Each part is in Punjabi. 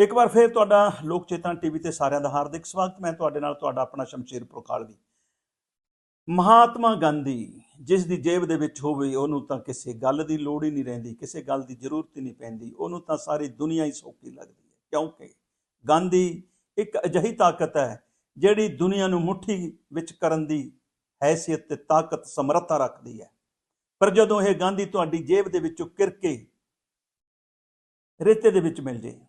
ਇੱਕ ਵਾਰ ਫਿਰ ਤੁਹਾਡਾ ਲੋਕ ਚੇਤਨਾ ਟੀਵੀ ਤੇ ਸਾਰਿਆਂ ਦਾ ਹਾਰਦਿਕ ਸਵਾਗਤ। ਮੈਂ ਤੁਹਾਡੇ ਨਾਲ ਤੁਹਾਡਾ ਆਪਣਾ ਸ਼ਮਸ਼ੀਰ ਪ੍ਰਕਾਲਵੀ ਮਹਾਤਮਾ ਗਾਂਧੀ, ਜਿਸ ਦੀ ਜੇਬ ਦੇ ਵਿੱਚ ਹੋਵੇ, ਉਹਨੂੰ ਤਾਂ ਕਿਸੇ ਗੱਲ ਦੀ ਲੋੜ ਹੀ ਨਹੀਂ ਰਹਿੰਦੀ, ਕਿਸੇ ਗੱਲ ਦੀ ਜ਼ਰੂਰਤ ਹੀ ਨਹੀਂ ਪੈਂਦੀ। ਉਹਨੂੰ ਤਾਂ ਸਾਰੀ ਦੁਨੀਆ ਹੀ ਸੌਖੀ ਲੱਗਦੀ ਹੈ। ਕਿਉਂਕਿ ਗਾਂਧੀ ਇੱਕ ਅਜਿਹੀ ਤਾਕਤ ਹੈ, ਜਿਹੜੀ ਦੁਨੀਆ ਨੂੰ ਮੁੱਠੀ ਵਿੱਚ ਕਰਨ ਦੀ ਹੈਸੀਅਤ ਤੇ ਤਾਕਤ, ਸਮਰੱਥਾ ਰੱਖਦੀ ਹੈ। ਪਰ ਜਦੋਂ ਇਹ ਗਾਂਧੀ ਤੁਹਾਡੀ ਜੇਬ ਦੇ ਵਿੱਚੋਂ ਕਿਰ ਕੇ ਰੇਤੇ ਦੇ ਵਿੱਚ ਮਿਲ ਜੇ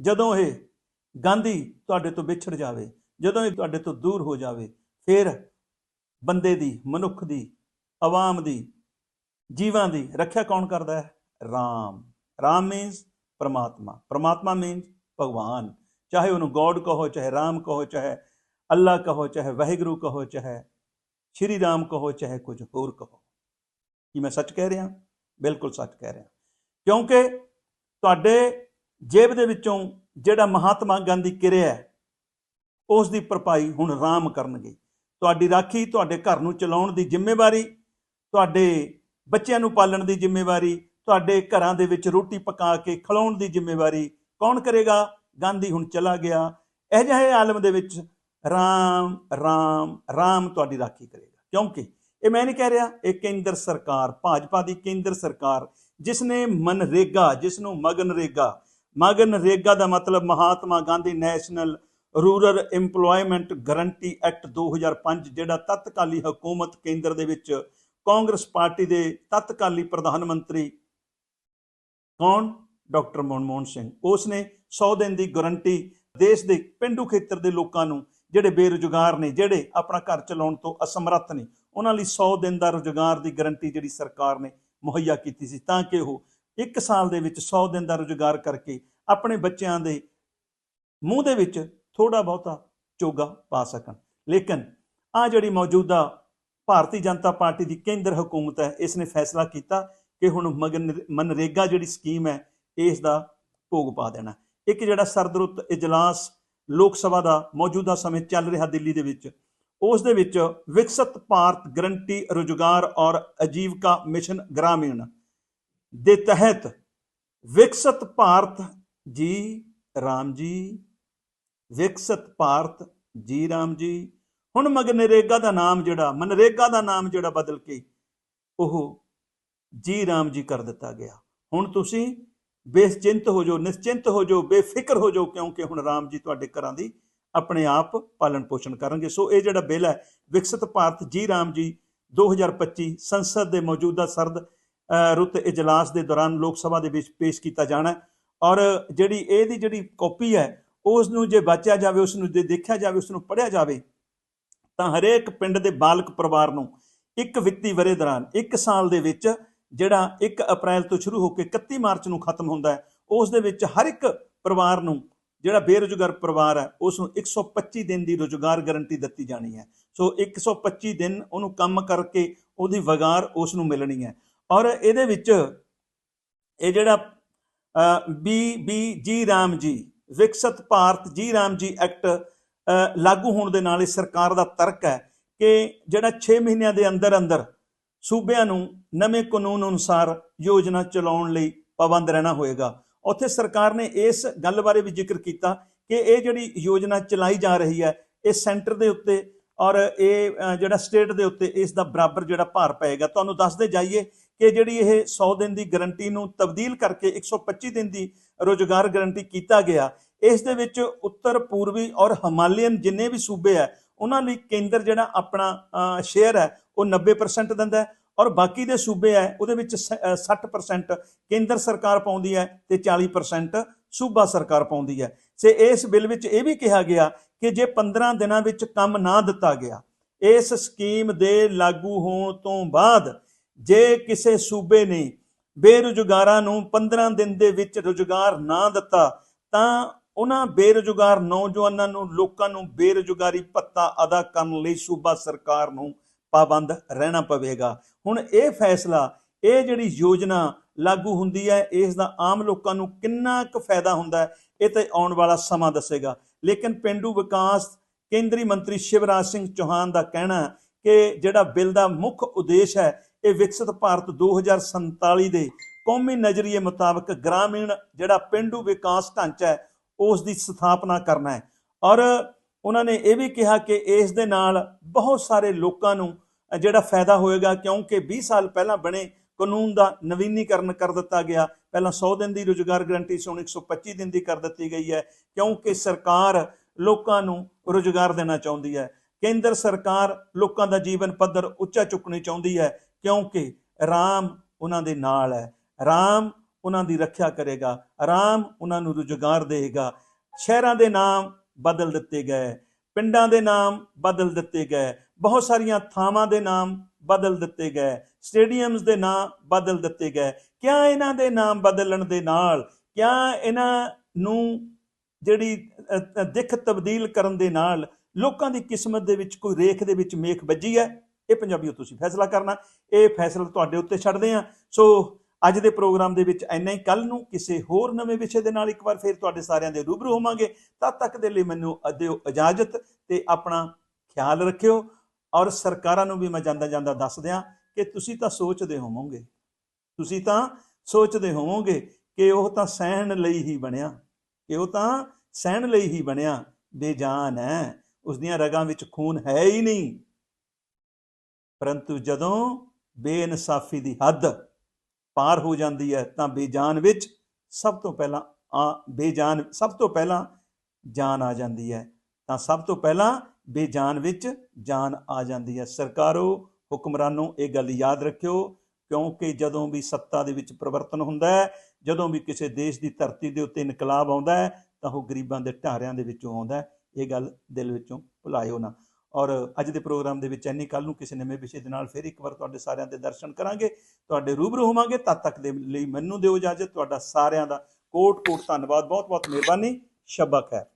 ਜਦੋਂ ਇਹ ਗਾਂਧੀ ਤੁਹਾਡੇ ਤੋਂ ਵਿਛੜ ਜਾਵੇ, ਜਦੋਂ ਇਹ ਤੁਹਾਡੇ ਤੋਂ ਦੂਰ ਹੋ ਜਾਵੇ, ਫਿਰ ਬੰਦੇ ਦੀ, ਮਨੁੱਖ ਦੀ, ਆਵਾਮ ਦੀ, ਜੀਵਾਂ ਦੀ ਰੱਖਿਆ ਕੌਣ ਕਰਦਾ ਹੈ? ਰਾਮ। ਰਾਮ ਮੀਨਸ ਪਰਮਾਤਮਾ। ਪਰਮਾਤਮਾ ਮੀਨਸ ਭਗਵਾਨ। ਚਾਹੇ ਉਹਨੂੰ ਗੋਡ ਕਹੋ, ਚਾਹੇ ਰਾਮ ਕਹੋ, ਚਾਹੇ ਅੱਲਾ ਕਹੋ, ਚਾਹੇ ਵਾਹਿਗੁਰੂ ਕਹੋ, ਚਾਹੇ ਸ਼੍ਰੀ ਰਾਮ ਕਹੋ, ਚਾਹੇ ਕੁਝ ਹੋਰ ਕਹੋ। ਕੀ ਮੈਂ ਸੱਚ ਕਹਿ ਰਿਹਾ? ਬਿਲਕੁਲ ਸੱਚ ਕਹਿ ਰਿਹਾ। ਕਿਉਂਕਿ ਤੁਹਾਡੇ ਜੇਬ ਦੇ ਵਿੱਚੋਂ ਜਿਹੜਾ ਮਹਾਤਮਾ ਗਾਂਧੀ ਕਿਰਿਆ ਉਸ ਦੀ ਭਰਪਾਈ ਹੁਣ ਰਾਮ ਕਰਨਗੇ। ਤੁਹਾਡੀ ਰਾਖੀ ਤੁਹਾਡੇ ਘਰ ਨੂੰ ਚਲਾਉਣ ਦੀ ਜ਼ਿੰਮੇਵਾਰੀ, ਤੁਹਾਡੇ ਬੱਚਿਆਂ ਨੂੰ ਪਾਲਣ ਦੀ ਜ਼ਿੰਮੇਵਾਰੀ, ਤੁਹਾਡੇ ਘਰਾਂ ਦੇ ਵਿੱਚ ਰੋਟੀ ਪਕਾ ਕੇ ਖਿਲਾਉਣ ਦੀ ਜ਼ਿੰਮੇਵਾਰੀ ਕੌਣ ਕਰੇਗਾ? ਗਾਂਧੀ ਹੁਣ ਚਲਾ ਗਿਆ। ਇਹ ਜਿਹੇ ਆਲਮ ਦੇ ਵਿੱਚ ਰਾਮ ਰਾਮ ਰਾਮ ਤੁਹਾਡੀ ਰਾਖੀ ਕਰੇਗਾ। ਕਿਉਂਕਿ ਇਹ ਮੈਂ ਨਹੀਂ ਕਹਿ ਰਿਹਾ, ਇਹ ਕੇਂਦਰ ਸਰਕਾਰ, ਭਾਜਪਾ ਦੀ ਕੇਂਦਰ ਸਰਕਾਰ ਜਿਸ ਨੇ ਮਨਰੇਗਾ ਜਿਸ ਨੂੰ ਮਗਨਰੇਗਾ ਮਗਨਰੇਗਾ ਦਾ ਮਤਲਬ Mahatma Gandhi national rural EMPLOYMENT guarantee act 2005 ਜਿਹੜਾ ਤਤਕਾਲੀ ਹਕੂਮਤ ਕੇਂਦਰ ਦੇ ਵਿੱਚ ਕਾਂਗਰਸ ਪਾਰਟੀ ਦੇ ਤਤਕਾਲੀ ਪ੍ਰਧਾਨ ਮੰਤਰੀ ਕੌਣ? ਡਾਕਟਰ ਮਨਮੋਹਨ ਸਿੰਘ। ਉਸ ਨੇ 100 ਦਿਨ ਦੀ ਗਾਰੰਟੀ ਦੇਸ਼ ਦੇ ਪਿੰਡੂ ਖੇਤਰ ਦੇ ਲੋਕਾਂ ਨੂੰ, ਜਿਹੜੇ ਬੇਰੁਜ਼ਗਾਰ ਨੇ, ਜਿਹੜੇ ਆਪਣਾ ਘਰ ਚਲਾਉਣ ਤੋਂ ਅਸਮਰੱਥ ਨੇ, ਉਹਨਾਂ ਲਈ 100 ਦਿਨ ਦਾ ਰੁਜ਼ਗਾਰ ਦੀ ਗਾਰੰਟੀ ਜਿਹੜੀ ਸਰਕਾਰ ਨੇ ਮੁਹੱਈਆ ਕੀਤੀ ਸੀ, ਤਾਂ ਕਿ ਉਹ ਇੱਕ ਸਾਲ ਦੇ ਵਿੱਚ 100 ਦਿਨ ਦਾ ਰੁਜ਼ਗਾਰ ਕਰਕੇ ਆਪਣੇ ਬੱਚਿਆਂ ਦੇ ਮੂੰਹ ਦੇ ਵਿੱਚ ਥੋੜਾ ਬਹੁਤਾ ਚੋਗਾ ਪਾ ਸਕਣ। ਲੇਕਿਨ ਆ ਜਿਹੜੀ ਮੌਜੂਦਾ ਭਾਰਤੀ ਜਨਤਾ ਪਾਰਟੀ ਦੀ ਕੇਂਦਰ ਹਕੂਮਤ ਹੈ, ਇਸ ਨੇ ਫੈਸਲਾ ਕੀਤਾ ਕਿ ਹੁਣ ਮਗਨ ਮਨਰੇਗਾ ਜਿਹੜੀ ਸਕੀਮ ਹੈ, ਇਸ ਦਾ ਭੋਗ ਪਾ ਦੇਣਾ। ਇੱਕ ਜਿਹੜਾ ਸਰਦਰੁੱਤ ਇਜਲਾਸ ਲੋਕ ਸਭਾ ਦਾ ਮੌਜੂਦਾ ਸਮੇਂ ਚੱਲ ਰਿਹਾ ਦਿੱਲੀ ਦੇ ਵਿੱਚ, ਉਸ ਦੇ ਵਿੱਚ ਵਿਕਸਿਤ ਭਾਰਤ ਗਰੰਟੀ ਰੁਜ਼ਗਾਰ ਔਰ ਆਜੀਵਕਾ ਮਿਸ਼ਨ ਗ੍ਰਾਮੀਣ ਦੇ ਤਹਿਤ ਵਿਕਸਿਤ ਭਾਰਤ ਜੀ ਰਾਮ ਜੀ, ਵਿਕਸਿਤ ਭਾਰਤ ਜੀ ਰਾਮ ਜੀ। ਹੁਣ ਮਗਨਰੇਗਾ ਦਾ ਨਾਮ ਜਿਹੜਾ, ਮਨਰੇਗਾ ਦਾ ਨਾਮ ਜਿਹੜਾ ਬਦਲ ਕੇ ਉਹ ਜੀ ਰਾਮ ਜੀ ਕਰ ਦਿੱਤਾ ਗਿਆ। ਹੁਣ ਤੁਸੀਂ ਬੇਚਿੰਤ ਹੋ ਜਾਓ, ਨਿਸ਼ਚਿੰਤ ਹੋ ਜਾਓ, ਬੇਫਿਕਰ ਹੋ ਜਾਓ, ਕਿਉਂਕਿ ਹੁਣ ਰਾਮ ਜੀ ਤੁਹਾਡੇ ਘਰਾਂ ਦੀ ਆਪਣੇ ਆਪ ਪਾਲਣ ਪੋਸ਼ਣ ਕਰਨਗੇ। ਸੋ ਇਹ ਜਿਹੜਾ ਬਿੱਲ ਹੈ, ਵਿਕਸਿਤ ਭਾਰਤ ਜੀ ਰਾਮ ਜੀ 2025 ਸੰਸਦ ਦੇ ਮੌਜੂਦਾ ਸਰਦ ਰੁੱਤ ਇਜਲਾਸ ਦੇ ਦੌਰਾਨ ਲੋਕ ਸਭਾ ਦੇ ਵਿੱਚ ਪੇਸ਼ ਕੀਤਾ ਜਾਣਾ ਔਰ ਜਿਹੜੀ ਇਹਦੀ ਜਿਹੜੀ ਕਾਪੀ ਹੈ ਉਸ ਨੂੰ ਜੇ ਵਾਚਿਆ ਜਾਵੇ ਉਸ ਨੂੰ ਜੇ ਦੇਖਿਆ ਜਾਵੇ ਉਸ ਨੂੰ ਪੜ੍ਹਿਆ ਜਾਵੇ, ਤਾਂ ਹਰੇਕ ਪਿੰਡ ਦੇ ਬਾਲਕ ਪਰਿਵਾਰ ਨੂੰ ਇੱਕ ਵਿੱਤੀ ਵਰੇ ਦੌਰਾਨ, ਇੱਕ ਸਾਲ ਦੇ ਵਿੱਚ ਜਿਹੜਾ 1 ਅਪ੍ਰੈਲ ਤੋਂ ਸ਼ੁਰੂ ਹੋ ਕੇ 31 ਮਾਰਚ ਨੂੰ ਖਤਮ ਹੁੰਦਾ ਹੈ, ਉਸ ਦੇ ਵਿੱਚ ਹਰ ਇੱਕ ਪਰਿਵਾਰ ਨੂੰ ਜਿਹੜਾ ਬੇਰੁਜ਼ਗਾਰ ਪਰਿਵਾਰ ਹੈ ਉਸ ਨੂੰ 125 ਦਿਨ ਦੀ ਰੁਜ਼ਗਾਰ ਗਾਰੰਟੀ ਦਿੱਤੀ ਜਾਣੀ ਹੈ। ਸੋ 125 ਦਿਨ ਉਹਨੂੰ ਕੰਮ ਕਰਕੇ ਉਹਦੀ ਵਗਾਰ ਉਸ ਨੂੰ ਮਿਲਣੀ ਹੈ। ਔਰ ਇਹਦੇ ਵਿੱਚ ਇਹ ਜਿਹੜਾ ਬੀ ਬੀ, ਜੀ ਰਾਮ ਜੀ, ਵਿਕਸਿਤ ਭਾਰਤ ਜੀ ਰਾਮ ਜੀ ਐਕਟ ਲਾਗੂ ਹੋਣ ਦੇ ਨਾਲ ਇਹ ਸਰਕਾਰ ਦਾ ਤਰਕ ਹੈ ਕਿ ਜਿਹੜਾ 6 ਮਹੀਨਿਆਂ ਦੇ ਅੰਦਰ ਅੰਦਰ ਸੂਬਿਆਂ ਨੂੰ ਨਵੇਂ ਕਾਨੂੰਨ ਅਨੁਸਾਰ ਯੋਜਨਾ ਚਲਾਉਣ ਲਈ ਪਾਬੰਦ ਰਹਿਣਾ ਹੋਏਗਾ। ਉੱਥੇ ਸਰਕਾਰ ਨੇ ਇਸ ਗੱਲ ਬਾਰੇ ਵੀ ਜ਼ਿਕਰ ਕੀਤਾ ਕਿ ਇਹ ਜਿਹੜੀ ਯੋਜਨਾ ਚਲਾਈ ਜਾ ਰਹੀ ਹੈ, ਇਹ ਸੈਂਟਰ ਦੇ ਉੱਤੇ ਔਰ ਇਹ ਜਿਹੜਾ ਸਟੇਟ ਦੇ ਉੱਤੇ ਇਸ ਦਾ ਬਰਾਬਰ ਜਿਹੜਾ ਭਾਰ ਪਏਗਾ। ਤੁਹਾਨੂੰ ਦੱਸਦੇ ਜਾਈਏ ਕਿ ਜਿਹੜੀ ਇਹ 100 ਦਿਨ ਦੀ ਗਾਰੰਟੀ ਨੂੰ ਤਬਦੀਲ ਕਰਕੇ 125 ਦਿਨ ਦੀ ਰੋਜ਼ਗਾਰ ਗਾਰੰਟੀ ਕੀਤਾ ਗਿਆ ਇਸ ਦੇ ਵਿੱਚ ਉੱਤਰ ਪੂਰਬੀ ਔਰ ਹਿਮਾਲਯਨ ਜਿੰਨੇ ਵੀ ਸੂਬੇ ਹੈ ਉਹਨਾਂ ਲਈ ਕੇਂਦਰ ਜਿਹੜਾ ਆਪਣਾ ਸ਼ੇਅਰ ਹੈ ਉਹ 90% ਦਿੰਦਾ ਹੈ ਔਰ ਬਾਕੀ ਦੇ ਸੂਬੇ ਹੈ ਉਹਦੇ ਵਿੱਚ ਸ- ਅ, 60% ਕੇਂਦਰ ਸਰਕਾਰ ਪਾਉਂਦੀ ਹੈ ਤੇ 40% ਸੂਬਾ ਸਰਕਾਰ ਪਾਉਂਦੀ ਹੈ। ਸੇ ਇਸ ਬਿੱਲ ਵਿੱਚ ਇਹ ਵੀ ਕਿਹਾ ਗਿਆ ਕਿ ਜੇ 15 ਦਿਨਾਂ ਵਿੱਚ ਕੰਮ ਨਾ ਦਿੱਤਾ ਗਿਆ ਇਸ ਸਕੀਮ ਦੇ ਲਾਗੂ ਹੋਣ ਤੋਂ ਬਾਅਦ ਜੇ ਕਿਸੇ ਸੂਬੇ ਨੇ ਬੇਰੁਜ਼ਗਾਰਾਂ ਨੂੰ 15 ਦਿਨ ਦੇ ਵਿੱਚ ਰੁਜ਼ਗਾਰ ਨਾ ਦਿੱਤਾ, ਤਾਂ ਉਹਨਾਂ ਬੇਰੁਜ਼ਗਾਰ ਨੌਜਵਾਨਾਂ ਨੂੰ, ਲੋਕਾਂ ਨੂੰ ਬੇਰੁਜ਼ਗਾਰੀ ਭੱਤਾ ਅਦਾ ਕਰਨ ਲਈ ਸੂਬਾ ਸਰਕਾਰ ਨੂੰ ਪਾਬੰਦ ਰਹਿਣਾ ਪਵੇਗਾ। ਹੁਣ ਇਹ ਫੈਸਲਾ, ਇਹ ਜਿਹੜੀ ਯੋਜਨਾ ਲਾਗੂ ਹੁੰਦੀ ਹੈ, ਇਸ ਦਾ ਆਮ ਲੋਕਾਂ ਨੂੰ ਕਿੰਨਾ ਕੁ ਫਾਇਦਾ ਹੁੰਦਾ ਹੈ, ਇਹ ਤੇ ਆਉਣ ਵਾਲਾ ਸਮਾਂ ਦੱਸੇਗਾ। ਲੇਕਿਨ ਪਿੰਡੂ ਵਿਕਾਸ ਕੇਂਦਰੀ ਮੰਤਰੀ ਸ਼ਿਵਰਾਜ ਸਿੰਘ ਚੌਹਾਨ ਦਾ ਕਹਿਣਾ ਕਿ ਜਿਹੜਾ ਬਿੱਲ ਦਾ ਮੁੱਖ ਉਦੇਸ਼ ਹੈ ਇਹ ਵਿਕਸਿਤ ਭਾਰਤ 2047 ਦੇ ਕੌਮੀ ਨਜ਼ਰੀਏ ਮੁਤਾਬਕ ਗ੍ਰਾਮੀਣ ਜਿਹੜਾ ਪਿੰਡੂ ਵਿਕਾਸ ਢਾਂਚਾ ਹੈ, ਉਸ ਦੀ ਸਥਾਪਨਾ ਕਰਨਾ ਹੈ। ਔਰ ਉਹਨਾਂ ਨੇ ਇਹ ਵੀ ਕਿਹਾ ਕਿ ਇਸ ਦੇ ਨਾਲ ਬਹੁਤ ਸਾਰੇ ਲੋਕਾਂ ਨੂੰ ਜਿਹੜਾ ਫਾਇਦਾ ਹੋਏਗਾ, ਕਿਉਂਕਿ 20 ਸਾਲ ਪਹਿਲਾਂ ਬਣੇ ਕਾਨੂੰਨ ਦਾ ਨਵੀਨੀਕਰਨ ਕਰ ਦਿੱਤਾ ਗਿਆ। ਪਹਿਲਾਂ 100 ਦਿਨ ਦੀ ਰੁਜ਼ਗਾਰ ਗਰੰਟੀ ਸੀ, ਹੁਣ 125 ਦਿਨ ਦੀ ਕਰ ਦਿੱਤੀ ਗਈ ਹੈ, ਕਿਉਂਕਿ ਸਰਕਾਰ ਲੋਕਾਂ ਨੂੰ ਰੁਜ਼ਗਾਰ ਦੇਣਾ ਚਾਹੁੰਦੀ ਹੈ। ਕੇਂਦਰ ਸਰਕਾਰ ਲੋਕਾਂ ਦਾ ਜੀਵਨ ਪੱਧਰ ਉੱਚਾ ਚੁੱਕਣੀ ਚਾਹੁੰਦੀ ਹੈ, ਕਿਉਂਕਿ ਰਾਮ ਉਹਨਾਂ ਦੇ ਨਾਲ ਹੈ। ਰਾਮ ਉਹਨਾਂ ਦੀ ਰੱਖਿਆ ਕਰੇਗਾ ਰਾਮ ਉਹਨਾਂ ਨੂੰ ਰੁਜ਼ਗਾਰ ਦੇਵੇਗਾ। ਸ਼ਹਿਰਾਂ ਦੇ ਨਾਮ ਬਦਲ ਦਿੱਤੇ ਗਏ, ਪਿੰਡਾਂ ਦੇ ਨਾਮ ਬਦਲ ਦਿੱਤੇ ਗਏ, ਬਹੁਤ ਸਾਰੀਆਂ ਥਾਵਾਂ ਦੇ ਨਾਮ ਬਦਲ ਦਿੱਤੇ ਗਏ, ਸਟੇਡੀਅਮਸ ਦੇ ਨਾਮ ਬਦਲ ਦਿੱਤੇ ਗਏ। ਕਿਆ ਇਹਨਾਂ ਦੇ ਨਾਮ ਬਦਲਣ ਦੇ ਨਾਲ, ਕਿਆ ਇਹਨਾਂ ਨੂੰ ਜਿਹੜੀ ਦਿੱਖ ਤਬਦੀਲ ਕਰਨ ਦੇ ਨਾਲ ਲੋਕਾਂ ਦੀ ਕਿਸਮਤ ਦੇ ਵਿੱਚ, ਕੋਈ ਰੇਖ ਦੇ ਵਿੱਚ ਮੇਖ ਵੱਜੀ ਹੈ। ਇਹ ਪੰਜਾਬੀਓ, ਤੁਸੀਂ ਫੈਸਲਾ ਕਰਨਾ। ਇਹ ਫੈਸਲਾ ਤੁਹਾਡੇ ਉੱਤੇ ਛੱਡਦੇ ਆ ਸੋ, ਅੱਜ ਦੇ ਪ੍ਰੋਗਰਾਮ ਦੇ ਵਿੱਚ ਇੰਨਾ ਹੀ। ਕੱਲ ਨੂੰ ਕਿਸੇ ਹੋਰ ਨਵੇਂ ਵਿਸ਼ੇ ਦੇ ਨਾਲ ਇੱਕ ਵਾਰ ਫੇਰ ਤੁਹਾਡੇ ਸਾਰਿਆਂ ਦੇ ਰੂਬਰੂ ਹੋਵਾਂਗੇ। ਤਦ ਤੱਕ ਦੇ ਲਈ ਮੈਨੂੰ ਦਿਓ ਇਜਾਜ਼ਤ ਤੇ ਆਪਣਾ ਖਿਆਲ ਰੱਖਿਓ। ਔਰ ਸਰਕਾਰਾਂ ਨੂੰ ਵੀ ਮੈਂ ਜਾਂਦਾ ਜਾਂਦਾ ਦੱਸ ਦਿਆਂ ਕਿ ਤੁਸੀਂ ਤਾਂ ਸੋਚਦੇ ਹੋਵੋਗੇ। ਤੁਸੀਂ ਤਾਂ ਸੋਚਦੇ ਹੋਵੋਗੇ ਕਿ ਉਹ ਤਾਂ ਸਹਿਣ ਲਈ ਹੀ ਬਣਿਆ। ਕਿ ਉਹ ਤਾਂ ਸਹਿਣ ਲਈ ਹੀ ਬਣਿਆ। ਬੇਜਾਨ ਹੈ। ਉਸ ਦੀਆਂ ਰਗਾਂ ਵਿੱਚ ਖੂਨ ਹੈ ਹੀ ਨਹੀਂ। ਪਰੰਤੂ ਜਦੋਂ ਬੇਇਨਸਾਫੀ ਦੀ ਹੱਦ ਪਾਰ ਹੋ ਜਾਂਦੀ ਹੈ, ਤਾਂ ਬੇਜਾਨ ਵਿੱਚ ਸਭ ਤੋਂ ਪਹਿਲਾਂ ਆ, ਬੇਜਾਨ, ਸਭ ਤੋਂ ਪਹਿਲਾਂ ਜਾਨ ਆ ਜਾਂਦੀ ਹੈ, ਤਾਂ ਸਭ ਤੋਂ ਪਹਿਲਾਂ ਬੇਜਾਨ ਵਿੱਚ ਜਾਨ ਆ ਜਾਂਦੀ ਹੈ। ਸਰਕਾਰੋ, ਹੁਕਮਰਾਨੋ, ਇਹ ਗੱਲ ਯਾਦ ਰੱਖਿਓ, ਕਿਉਂਕਿ ਜਦੋਂ ਵੀ ਸੱਤਾ ਦੇ ਵਿੱਚ ਪਰਿਵਰਤਨ ਹੁੰਦਾ ਹੈ, ਜਦੋਂ ਵੀ ਕਿਸੇ ਦੇਸ਼ ਦੀ ਧਰਤੀ ਦੇ ਉੱਤੇ ਇਨਕਲਾਬ ਆਉਂਦਾ ਹੈ, ਤਾਂ ਉਹ ਗਰੀਬਾਂ ਦੇ ਢਾਰਿਆਂ ਦੇ ਵਿੱਚੋਂ ਆਉਂਦਾ ਹੈ। ਇਹ ਗੱਲ ਦਿਲ ਵਿੱਚੋਂ ਭੁਲਾਇਓ ਨਾ ਔਰ ਅੱਜ ਦੇ ਪ੍ਰੋਗਰਾਮ ਦੇ ਵਿੱਚ ਐਨੀ ਕੱਲ ਨੂੰ ਕਿਸੇ ਨਵੇਂ ਵਿਸ਼ੇ ਦੇ ਨਾਲ ਫਿਰ ਇੱਕ ਵਾਰ ਤੁਹਾਡੇ ਸਾਰਿਆਂ ਦੇ ਦਰਸ਼ਨ ਕਰਾਂਗੇ। ਤੁਹਾਡੇ ਰੂਬਰੂ ਹੋਵਾਂਗੇ। ਤਦ ਤੱਕ ਦੇ ਲਈ ਮੈਨੂੰ ਦਿਓ ਇਜਾਜ਼ਤ। ਤੁਹਾਡਾ ਸਾਰਿਆਂ ਦਾ ਕੋਟ ਕੋਟ ਧੰਨਵਾਦ। ਬਹੁਤ ਬਹੁਤ ਮਿਹਰਬਾਨੀ। ਸ਼ਬਾ ਖੈਰ।